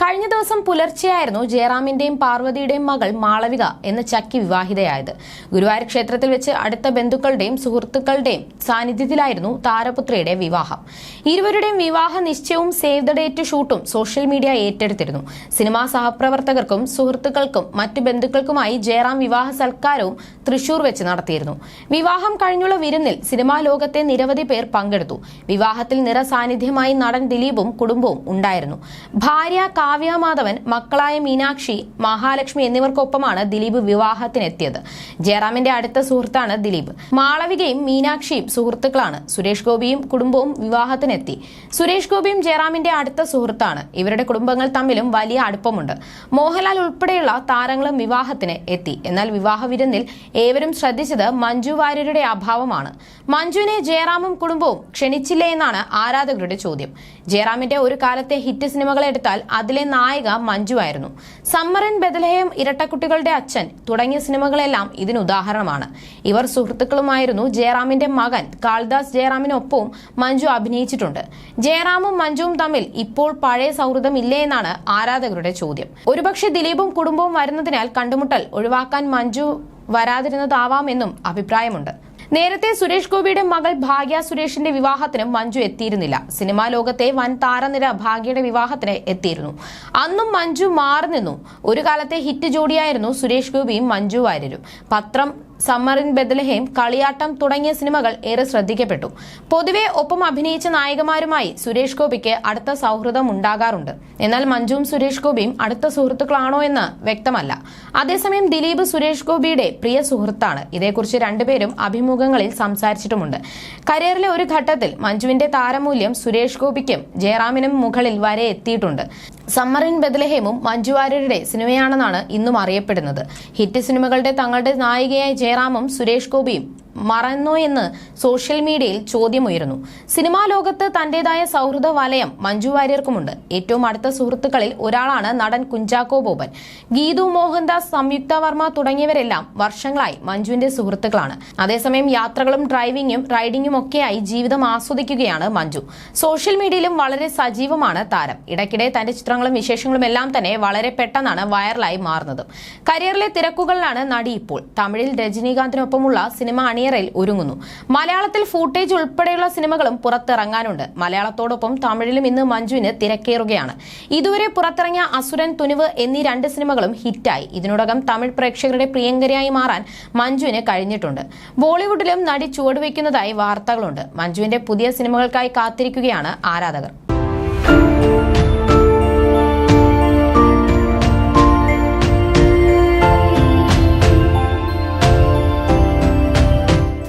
കഴിഞ്ഞ ദിവസം പുലർച്ചെയായിരുന്നു ജയറാമിന്റെയും പാർവതിയുടെയും മകൾ മാളവിക എന്ന ചക്കി വിവാഹിതയായത്. ഗുരുവായൂർ ക്ഷേത്രത്തിൽ വെച്ച് അടുത്ത ബന്ധുക്കളുടെയും സുഹൃത്തുക്കളുടെയും സാന്നിധ്യത്തിലായിരുന്നു താരപുത്രിയുടെ വിവാഹം. ഇരുവരുടെയും വിവാഹ നിശ്ചയവും സേവ് ദ ഡേറ്റ് ഷൂട്ടും സോഷ്യൽ മീഡിയ ഏറ്റെടുത്തിരുന്നു. സിനിമാ സഹപ്രവർത്തകർക്കും സുഹൃത്തുക്കൾക്കും മറ്റു ബന്ധുക്കൾക്കുമായി ജയറാം വിവാഹ സൽക്കാരവും തൃശൂർ വെച്ച് നടത്തിയിരുന്നു. വിവാഹം കഴിഞ്ഞുള്ള വിരുന്നിൽ സിനിമാ ലോകത്തെ നിരവധി പേർ പങ്കെടുത്തു. വിവാഹത്തിൽ നിറസാന്നിധ്യമായി നടൻ ദിലീപും കുടുംബവും ഉണ്ടായിരുന്നു. ഭാര്യ കാവ്യ മാധവൻ മക്കളായ മീനാക്ഷി മഹാലക്ഷ്മി എന്നിവർക്കൊപ്പമാണ് ദിലീപ് വിവാഹത്തിനെത്തിയത്. ജയറാമിന്റെ അടുത്ത സുഹൃത്താണ് ദിലീപ്. മാളവികയും മീനാക്ഷിയും സുഹൃത്തുക്കളാണ്. സുരേഷ് ഗോപിയും കുടുംബവും വിവാഹത്തിനെത്തി. സുരേഷ് ഗോപിയും ജയറാമിന്റെ അടുത്ത സുഹൃത്താണ്. ഇവരുടെ കുടുംബങ്ങൾ തമ്മിലും വലിയ അടുപ്പമുണ്ട്. മോഹൻലാൽ ഉൾപ്പെടെയുള്ള താരങ്ങളും വിവാഹത്തിന് എത്തി. എന്നാൽ വിവാഹ വിരുന്നിൽ ഏവരും ശ്രദ്ധിച്ചത് മഞ്ജു വാര്യരുടെ അഭാവമാണ്. മഞ്ജുവിനെ ജയറാമും കുടുംബവും ക്ഷണിച്ചില്ലേ എന്നാണ് ആരാധകരുടെ ചോദ്യം. ജയറാമിന്റെ ഒരു കാലത്തെ ഹിറ്റ് സിനിമകൾ എടുത്താൽ അതിലെ നായിക മഞ്ജു ആയിരുന്നു. സമ്മറിൻ ബദലഹയം ഇരട്ടക്കുട്ടികളുടെ അച്ഛൻ തുടങ്ങിയ സിനിമകളെല്ലാം ഇതിന് ഉദാഹരണമാണ്. ഇവർ സുഹൃത്തുക്കളുമായിരുന്നു ജയറാമിന്റെ മകൻ കാളിദാസ് ജയറാമിനൊപ്പവും മഞ്ജു അഭിനയിച്ചിട്ടുണ്ട്. ജയറാമും മഞ്ജുവും തമ്മിൽ ഇപ്പോൾ പഴയ സൗഹൃദം ഇല്ലേ എന്നാണ് ആരാധകരുടെ ചോദ്യം. ഒരുപക്ഷെ ദിലീപും കുടുംബവും വരുന്നതിനാൽ കണ്ടുമുട്ടൽ ഒഴിവാക്കാൻ മഞ്ജു വരാതിരുന്നതാവാമെന്നും അഭിപ്രായമുണ്ട്. നേരത്തെ സുരേഷ് ഗോപിയുടെ മകൾ ഭാഗ്യ സുരേഷിന്റെ വിവാഹത്തിന് മഞ്ജു എത്തിയിരുന്നില്ല. സിനിമാ ലോകത്തെ വൻ താരനിര ഭാഗ്യയുടെ വിവാഹത്തിന് എത്തിയിരുന്നു. അന്നും മഞ്ജു മാറി നിന്നു ഒരു കാലത്തെ ഹിറ്റ് ജോഡിയായിരുന്നു സുരേഷ് ഗോപിയും മഞ്ജു വാര്യരും. പത്രം സമ്മർ ഇൻ ബദലഹേം കളിയാട്ടം തുടങ്ങിയ സിനിമകൾ ഏറെ ശ്രദ്ധിക്കപ്പെട്ടു. പൊതുവെ ഒപ്പം അഭിനയിച്ച നായകമാരുമായി സുരേഷ് ഗോപിക്ക് അടുത്ത സൗഹൃദം ഉണ്ടാകാറുണ്ട് എന്നാൽ മഞ്ജുവും സുരേഷ് ഗോപിയും അടുത്ത സുഹൃത്തുക്കളാണോ എന്ന് വ്യക്തമല്ല. അതേസമയം ദിലീപ് സുരേഷ് ഗോപിയുടെ പ്രിയ സുഹൃത്താണ്. ഇതേക്കുറിച്ച് രണ്ടുപേരും അഭിമുഖങ്ങളിൽ സംസാരിച്ചിട്ടുമുണ്ട്. കരിയറിലെ ഒരു ഘട്ടത്തിൽ മഞ്ജുവിന്റെ താരമൂല്യം സുരേഷ് ഗോപിക്കും ജയറാമിനും മുകളിൽ വരെ എത്തിയിട്ടുണ്ട്. സമ്മർ ഇൻ ബദലഹേമും മഞ്ജു വാര്യരുടെ സിനിമയാണെന്നാണ് ഇന്നും അറിയപ്പെടുന്നത്. ഹിറ്റ് സിനിമകളുടെ തങ്ങളുടെ നായികയായ ജയറാമും സുരേഷ് ഗോപിയും മറന്നോ എന്ന് സോഷ്യൽ മീഡിയയിൽ ചോദ്യമുയരുന്നു. സിനിമാ ലോകത്ത് തന്റേതായ സൗഹൃദ വലയം മഞ്ജു വാര്യർക്കുമുണ്ട്. ഏറ്റവും അടുത്ത സുഹൃത്തുക്കളിൽ ഒരാളാണ് നടൻ കുഞ്ചാക്കോ ബോബൻ. ഗീതു മോഹൻദാസ് സംയുക്ത വർമ്മ തുടങ്ങിയവരെല്ലാം വർഷങ്ങളായി മഞ്ജുവിന്റെ സുഹൃത്തുക്കളാണ്. അതേസമയം യാത്രകളും ഡ്രൈവിംഗും റൈഡിംഗും ഒക്കെയായി ജീവിതം ആസ്വദിക്കുകയാണ് മഞ്ജു. സോഷ്യൽ മീഡിയയിലും വളരെ സജീവമാണ് താരം. ഇടയ്ക്കിടെ തന്റെ ചിത്രങ്ങളും വിശേഷങ്ങളും എല്ലാം തന്നെ വളരെ പെട്ടെന്നാണ് വൈറലായി മാറുന്നത്. കരിയറിലെ തിരക്കുകളിലാണ് നടി ഇപ്പോൾ. തമിഴിൽ രജനീകാന്തിനൊപ്പമുള്ള സിനിമ അണിയറയിൽ ഒരുങ്ങുന്നു. മലയാളത്തിൽ ഫൂട്ടേജ് ഉൾപ്പെടെയുള്ള സിനിമകളും പുറത്തിറങ്ങാനുണ്ട്. മലയാളത്തോടൊപ്പം തമിഴിലും ഇന്ന് മഞ്ജുവിന് തിരക്കേറുകയാണ്. ഇതുവരെ പുറത്തിറങ്ങിയ അസുരൻ തുനിവ് എന്നീ രണ്ട് സിനിമകളും ഹിറ്റായി. ഇതിനോടകം തമിഴ് പ്രേക്ഷകരുടെ പ്രിയങ്കരിയായി മാറാൻ മഞ്ജുവിന് കഴിഞ്ഞിട്ടുണ്ട്. ബോളിവുഡിലും നടി ചുവടുവെക്കുന്നതായി വാർത്തകളുണ്ട്. മഞ്ജുവിന്റെ പുതിയ സിനിമകൾക്കായി കാത്തിരിക്കുകയാണ് ആരാധകർ.